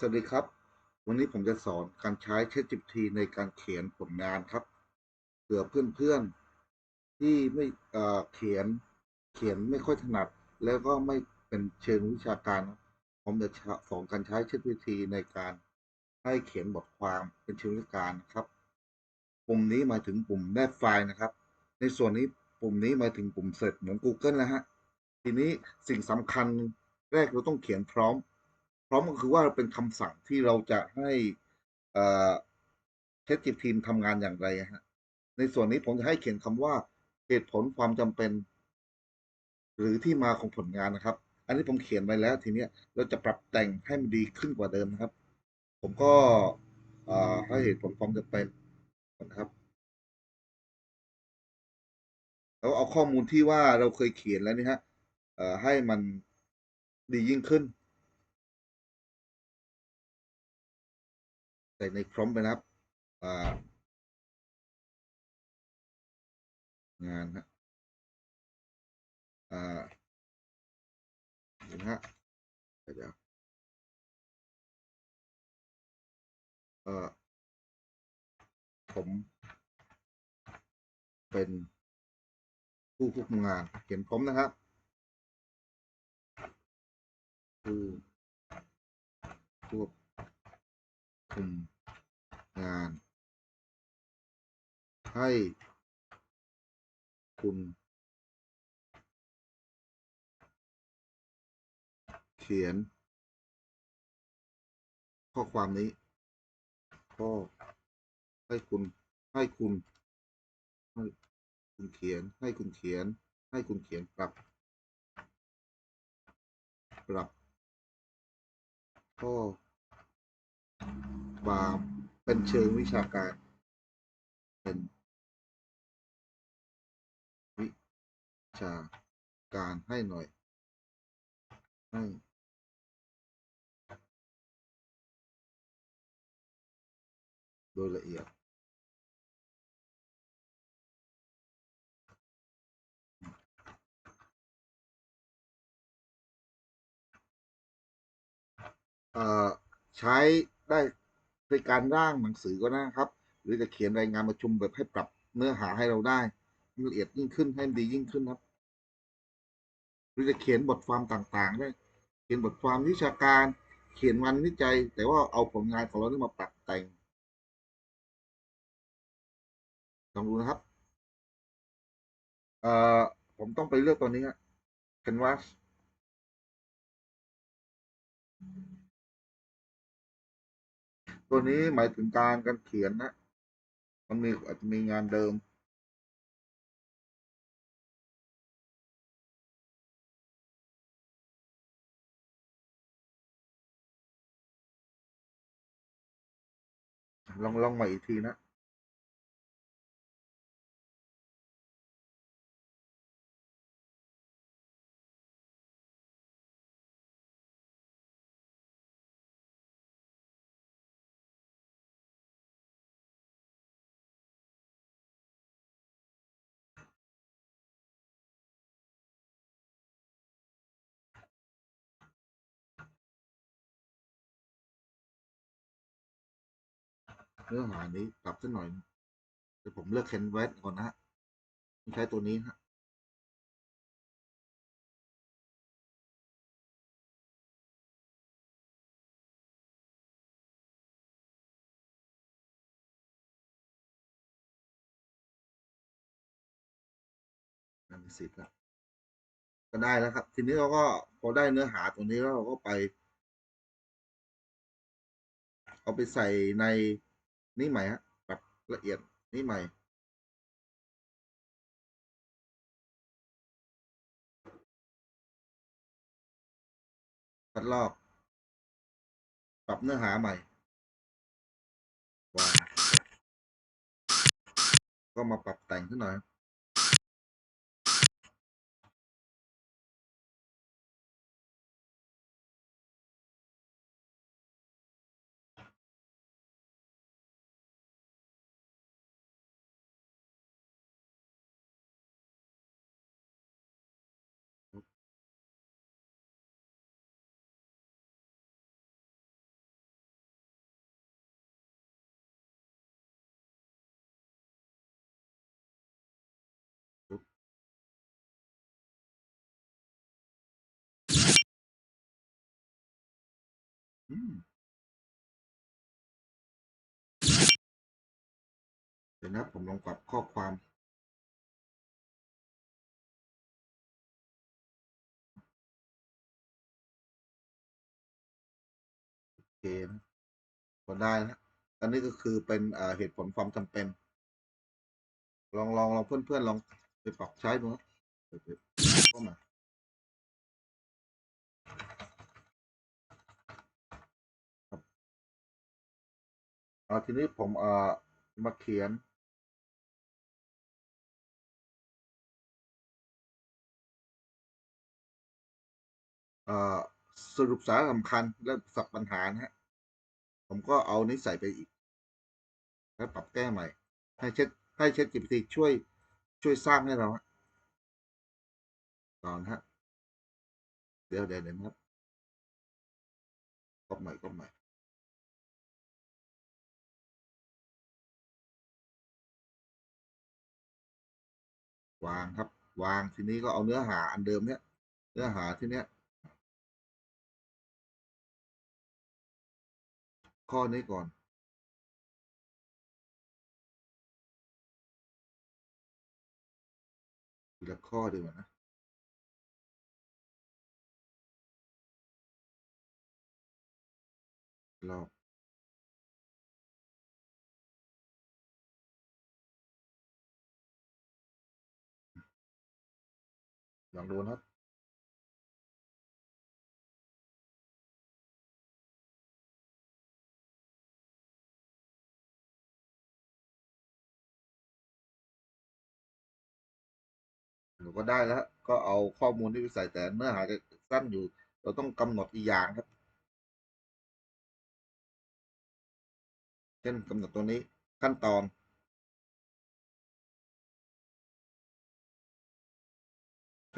สวัสดีครับ วันนี้ผมจะสอนการใช้ ChatGPT ในการเขียนผลงานครับเผื่อเพื่อนๆ ที่ไม่เขียนเขียนไม่ค่อยถนัด แล้วก็ไม่เป็นเชิงวิชาการ ผมจะสอนการใช้ ChatGPT ในการให้เขียนบทความเป็นเชิงวิชาการครับ ปุ่มนี้หมายถึงปุ่มแนบไฟล์นะครับ ในส่วนนี้ปุ่มนี้หมายถึงปุ่มเสร็จเหมือน Google นะฮะทีนี้สิ่งสำคัญแรกเราต้องเขียนพร้อม พร้อมก็คือว่าเป็นคำสั่งที่เราจะให้เอ่อ ChatGPT ทำงานอย่างไรฮะในส่วนนี้ผมจะให้เขียนคำว่าเหตุผลความจำเป็น หรือที่มาของผลงานนะครับ อันนี้ผมเขียนไว้แล้วทีนี้เราจะปรับแต่งให้มันดีขึ้นกว่าเดิมนะครับ ผมก็ให้เหตุผลความจำเป็นนะครับแล้วเอาข้อมูลที่ว่าเราเคยเขียนแล้วนี่ฮะให้มันดียิ่งขึ้น ใส่ในพร้อมไปนะครับงานฮะอ่าเห็นฮะเดี๋ยวเออผมเป็นผู้ควบคุมงานเขียนพร้อมนะครับผู้ควบ คุมงาน ให้คุณเขียน ข้อความนี้ข้อให้คุณให้คุณให้คุณเขียนให้คุณเขียน ให้คุณเขียนปรับปรับข้อ ความเป็นเชิงวิชาการเป็นวิชาการให้หน่อย ให้โดยละเอียดเอ่อใช้ ได้ในการร่างหนังสือก็ได้นะครับ หรือจะเขียนรายงานประชุมแบบให้ปรับเนื้อหาให้เราได้ละเอียดยิ่งขึ้นให้ดียิ่งขึ้นครับ หรือจะเขียนบทความต่างๆ ได้ เขียนบทความวิชาการ เขียนงานวิจัย แต่ว่าเอาผลงานของเรานี่มาปรับแต่งลองดูนะครับเอ่อผมต้องไปเลือกตัวนี้ฮะ Canvas ตัวนี้หมายถึงการการเขียนนะ มันมีอาจจะมีงานเดิม ลองลองใหม่อีกทีนะ เนื้อหานี้ปรับสักหน่อยเดี๋ยวผมเลือก Canvas ก่อนนะฮะใช้ตัวนี้ฮะนที่สิบแล้วก็ได้แล้วครับ ทีนี้เราก็พอได้เนื้อหาตรงนี้แล้วเราก็ไป เอาไปใส่ใน นี่ใหม่ฮะปรับละเอียดนี่ใหม่คัดลอกปรับเนื้อหาใหม่วาก็มาปรับแต่งขึ้นหน่อย อืม เดี๋ยวนะผมลองปรับข้อความ โอเคนะพอได้นะอันนี้ก็คือเป็นเอ่อเหตุผลความจำเป็น ลองลองลองเพื่อนๆลองไปปรับใช้ดูนะเดี๋ยวๆเข้ามา อ่าทีนี้ผมเอ่อมาเขียนอ่อสรุปสาระสำคัญและสับปัญหานะฮะผมก็เอานี้ใส่ไปอีก แล้วปรับแก้ใหม่ ให้เช็ดให้เช็ด GPT ช่วยช่วยสร้างให้เราฮะก่อนฮะเดี๋ยวเดี๋ยวเดี๋ยวนะครับก็ใหม่ก็ใหม่ วางครับ วางทีนี้ก็เอาเนื้อหาอันเดิมเนี้ยเนื้อหาที่เนี้ย ข้อนี้ก่อน ทีละข้อดีกว่านะเรา ลองดูนะครับเราก็ได้แล้ว ก็เอาข้อมูลที่ไปใส่แต่เนื้อหาจะสั้นอยู่ เราต้องกำหนดอีกอย่างครับ เช่นกำหนดตัวนี้ขั้นตอน ข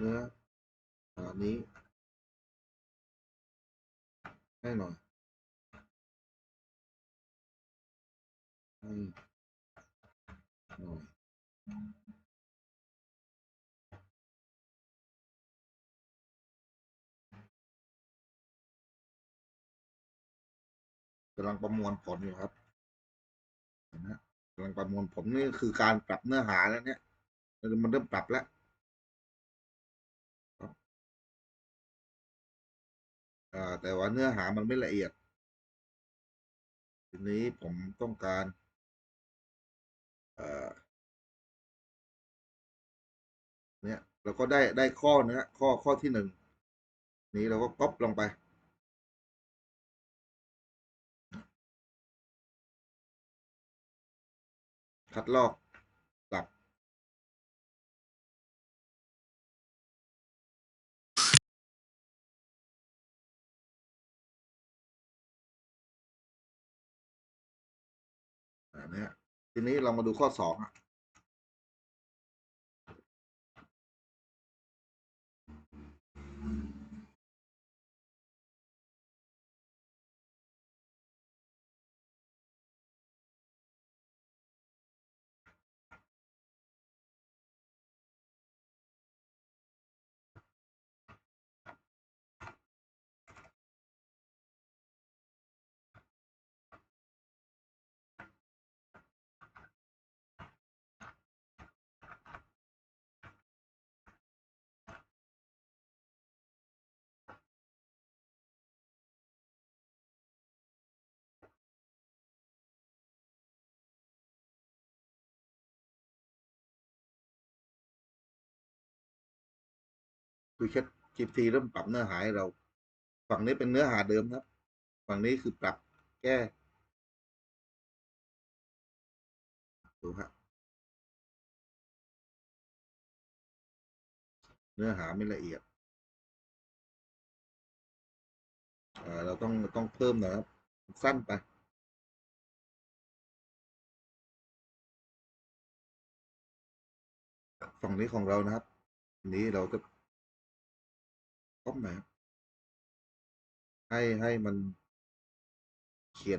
นื้อหานี้ให้หน่อยให้หน่อยกำลังประมวลผลอยู่ครับนไหมกำลังประมวลผลนี่คือการปรับเนื้อหาแล้วเนี่ย มันเริ่มปรับแล้ว อ่าแต่ว่าเนื้อหามันไม่ละเอียด ทีนี้ผมต้องการเอ่อเนี่ยเราก็ได้ได้ข้อเนื้อข้อข้อที่หนึ่งนี้เราก็ก๊อปลงไปคัดลอก นเนี้ทีนี้เรามาดูข้อสอง คือเช็ด GPT เริ่มปรับเนื้อหาให้เรา ฝั่งนี้เป็นเนื้อหาเดิมครับ ฝั่งนี้คือปรับแก้ดูครับเนื้อหาไม่ละเอียดเราต้องต้องเพิ่มหน่อยครับ สั้นไปฝั่งนี้ของเรานะครับนนี้เราจะ ก้มหน่อยครับให้ให้มันเขี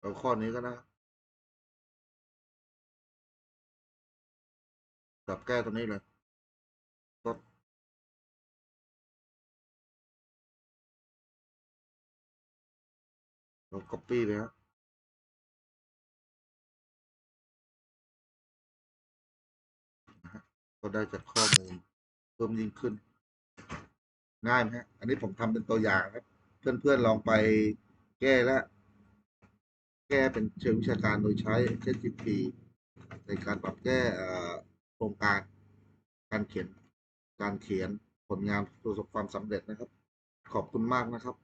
เอาข้อนี้ก็ได้ปรับแก้ตรงนี้เลยก็เรา copy ไปครับนะฮะก็ได้จากข้อมูลเพิ่มยิ่งขึ้น ง่ายไหมฮะ อันนี้ผมทำเป็นตัวอย่างครับ เพื่อนๆลองไปแก้แล้ว แก้เป็นเชิงวิชาการโดยใช้ ChatGPT ในการปรับแก้โครงการการเขียนการเขียนผลงานประสบความสำเร็จนะครับ ขอบคุณมากนะครับ